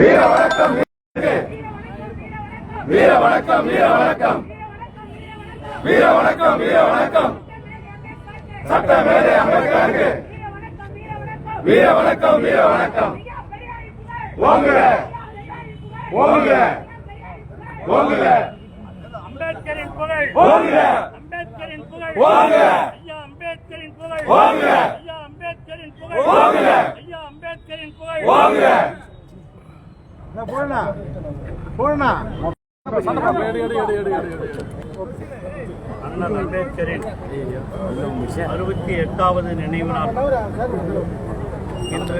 வீர வணக்கம் வீர வணக்கம் வீர வணக்கம் வீர வணக்கம் வீர வணக்கம் சட்ட மேதை அம்பேத்கருக்கு. வீர வணக்கம் வீர வணக்கம் ஓங்குக ஓங்குக ஓங்குக அம்பேத்கரின் புகழ். ஓங்குக அம்பேத்கரின் புகழ். ஓங்குக ஐயா அம்பேத்கரின் புகழ். ஓங்குக ஐயா அம்பேத்கரின் புகழ். ஓங்குக ஐயா அம்பேத்கரின் புகழ். ஓங்குக போடணா போடணா அண்ணல் அம்பேத்கரின் அறுபத்தி எட்டாவது நினைவு நாள். இன்று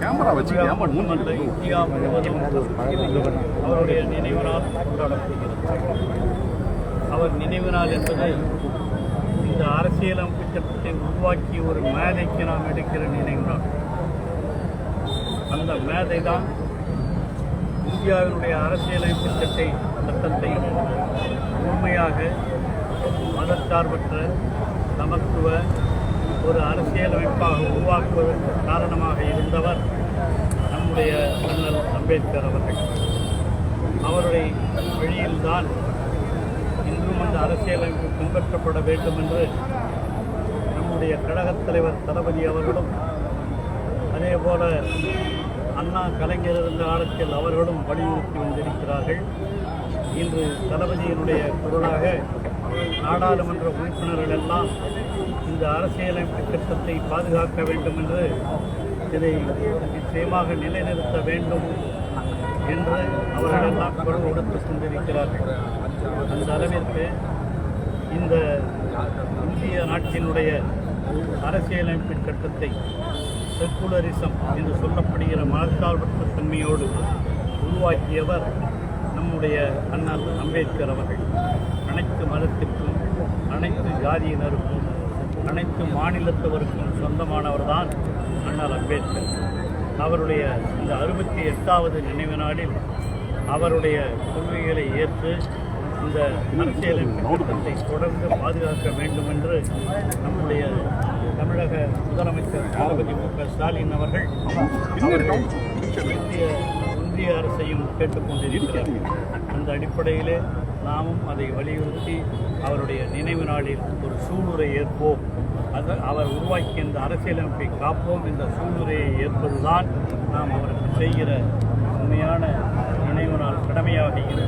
கேமரா வச்சு இந்தியா இந்தியா முழுவதும் அவருடைய நினைவு நாள் கொண்டாடப்படுகிறது. அவர் நினைவு நாள் என்பது இந்த அரசியலமைப்பு சட்டத்தை உருவாக்கி ஒரு மேதைக்கு நாம் எடுக்கிற நினைவு நாள். அந்த மேதை தான் இந்தியாவினுடைய அரசியலமைப்பு சட்டத்தை சட்டத்தை உண்மையாக மதச்சார்பற்ற சமத்துவ ஒரு அரசியலமைப்பாக உருவாக்குவதற்கு காரணமாக இருந்தவர் நம்முடைய அண்ணல் அம்பேத்கர் அவர்கள். அவருடைய வழியில்தான் இன்றும் அந்த அரசியலமைப்பு பின்பற்றப்பட வேண்டும் என்று நம்முடைய கழகத் தலைவர் தளபதி அவர்களும் அதே போல அண்ணா கலைஞர் இருந்த காலத்தில் அவர்களும் வலியுறுத்தி வந்திருக்கிறார்கள். இன்று தளபதியினுடைய குரலாக நாடாளுமன்ற உறுப்பினர்கள் எல்லாம் இந்த அரசியலமைப்பு சட்டத்தை பாதுகாக்க வேண்டும் என்று இதை நிச்சயமாக நிலைநிறுத்த வேண்டும் என்று அவர்களெல்லாம் குரல் கொடுத்து கொண்டிருக்கிறார்கள். அந்த அளவிற்கு இந்த இந்திய நாட்டினுடைய அரசியலமைப்பு சட்டத்தை செக்குலரிசம் என்று அப்படிங்கிற மதச்சார்பற்ற தன்மையோடு உருவாக்கியவர் நம்முடைய அண்ணல் அம்பேத்கர் அவர்கள். அனைத்து மதத்திற்கும் அனைத்து ஜாதியினருக்கும் அனைத்து மாநிலத்தவருக்கும் சொந்தமானவர்தான் அண்ணல் அம்பேத்கர். அவருடைய இந்த அறுபத்தி எட்டாவது நினைவு நாளில் அவருடைய கொள்கைகளை ஏற்று இந்த அரசியலமைப்பு சட்டத்தை தொடர்ந்து பாதுகாக்க வேண்டும் என்று நம்முடைய தமிழக முதலமைச்சர் தளபதி மு க ஸ்டாலின் அவர்கள் இந்திய ஒன்றிய அரசையும் கேட்டுக்கொண்டிருக்கிறார். அந்த அடிப்படையிலே நாமும் அதை வலியுறுத்தி அவருடைய நினைவு நாளில் ஒரு சூளுரை ஏற்போம். அது அவர் உருவாக்கிய இந்த அரசியலமைப்பை காப்போம். என்ற சூளுரையை ஏற்பதுதான் நாம் அவருக்கு செய்கிற உண்மையான நினைவு நாள் கடமையாக இருக்கும் என்று